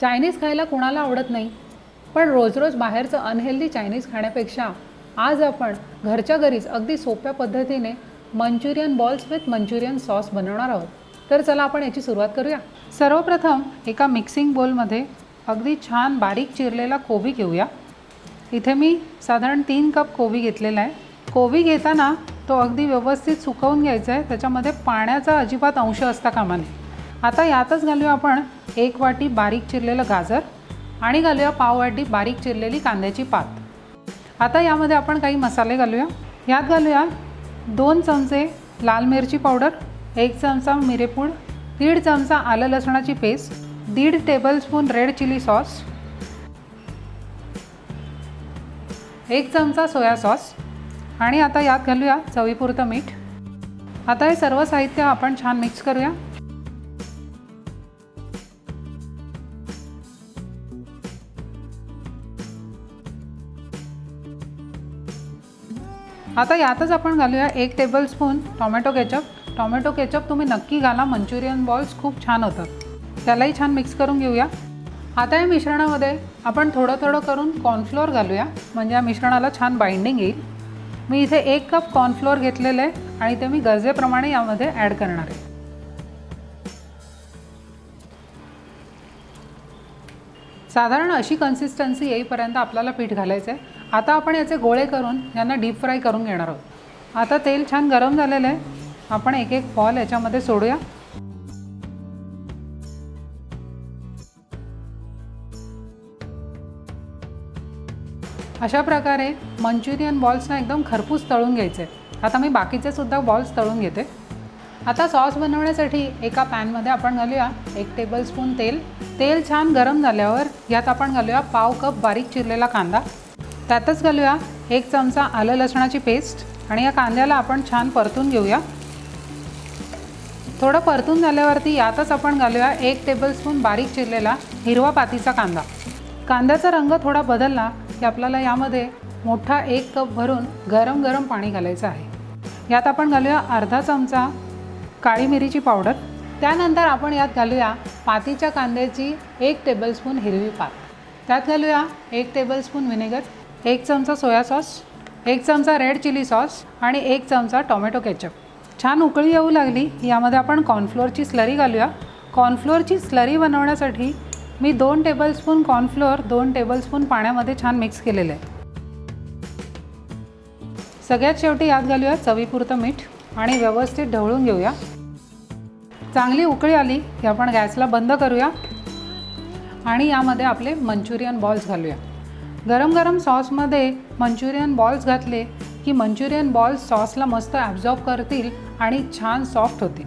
Chinese खायला कोणाला आवडत नाही. पण रोज रोज बाहेरचं अनहेल्दी चायनीज खाण्यापेक्षा आज आपण घरच्या घरीच अगदी सोप्या पद्धतीने Manchurian balls with Manchurian sauce बनवणार आहोत. तर चला आपण याची सुरुवात करूया. सर्वप्रथम एका मिक्सिंग बोलमध्ये अगदी छान बारीक चिरलेला कोबी घेऊया. इथे मी साधारण तीन कप कोबी घेतलेला आहे. कोबी घेताना तो अगदी व्यवस्थित सुकवून घ्यायचा आहे. त्याच्यामध्ये पाण्याचा अजिबात अंश असता कामा नये. आता यातच घालूया आपण एक वाटी बारीक चिरलेलं गाजर आणि घालूया पाव वाटी बारीक चिरलेली कांद्याची पात. आता यामध्ये आपण काही मसाले घालूया. यात घालूया दोन चमचे लाल मिरची पावडर एक चमचा मिरेपूड दीड चमचा आलं लसणाची पेस्ट दीड टेबलस्पून रेड चिली सॉस एक चमचा सोया सॉस आणि आता यात घालूया चवीपुरतं मीठ. आता हे सर्व साहित्य आपण छान मिक्स करूया. आता यातच आपण घालूया एक tablespoon tomato ketchup tomato ketchup तुम्ही नक्की घाला मंचुरियन बॉल्स खूप छान होतात. त्यालाही छान मिक्स करून घेऊया. आता या मिश्रणामध्ये आपण थोडं थोडं करून कॉर्नफ्लोअर घालूया. म्हणजे या मिश्रणाला छान बाइंडिंग येईल. मी इथे एक कप कॉर्नफ्लोअर घेतलेलं आहे आणि ते मी गरजेप्रमाणे यामध्ये ॲड करणार आहे. साधारण अशी कन्सिस्टन्सी येईपर्यंत आपल्याला पीठ घालायचं आहे आता आपण याचे गोळे करून यांना डीप फ्राय करून घेणार आहोत. आता तेल छान गरम झालेलं आहे. आपण एक एक बॉल याच्यामध्ये सोडूया. अशा प्रकारे मंचुरियन बॉल्सना एकदम खरपूस तळून घ्यायचे. आता मी बाकीचे सुद्धा बॉल्स तळून घेते. आता सॉस बनवण्यासाठी एका पॅनमध्ये आपण घालूया एक टेबलस्पून तेल. तेल छान गरम झाल्यावर यात आपण घालूया पाव कप बारीक चिरलेला कांदा. त्यातच घालूया एक चमचा आलं लसणाची पेस्ट आणि या कांद्याला आपण छान परतून घेऊया. थोडं परतून झाल्यावरती यातच आपण घालूया एक टेबलस्पून बारीक चिरलेला हिरवा पातीचा कांदा. कांद्याचा रंग थोडा बदलला की आपल्याला यामध्ये मोठा एक कप भरून गरम गरम पाणी घालायचं आहे. यात आपण घालूया अर्धा चमचा काळी मिरीची पावडर. त्यानंतर आपण यात घालूया पातीच्या कांद्याची एक टेबलस्पून हिरवी पात. त्यात घालूया एक टेबलस्पून व्हिनेगर एक चमचा सोया सॉस एक चमचा रेड चिली सॉस आणि एक चमचा टोमॅटो केचप. छान उकळी येऊ लागली. यामध्ये आपण कॉर्नफ्लोअरची स्लरी घालूया. कॉर्नफ्लोअरची स्लरी बनवण्यासाठी मी दोन टेबलस्पून कॉर्नफ्लोअर दोन टेबलस्पून पाण्यामध्ये छान मिक्स केलेलं आहे. सगळ्यात शेवटी यात घालूया चवीपुरतं मीठ आणि व्यवस्थित ढवळून घेऊया. चांगली उकळी आली की आपण गॅसला बंद करूया आणि यामध्ये आपले मंचुरियन बॉल्स घालूया. गरम गरम सॉसमध्ये मंचुरियन बॉल्स घातले की मंचुरियन बॉल्स सॉसला मस्त ॲब्झॉर्ब करतील आणि छान सॉफ्ट होतील.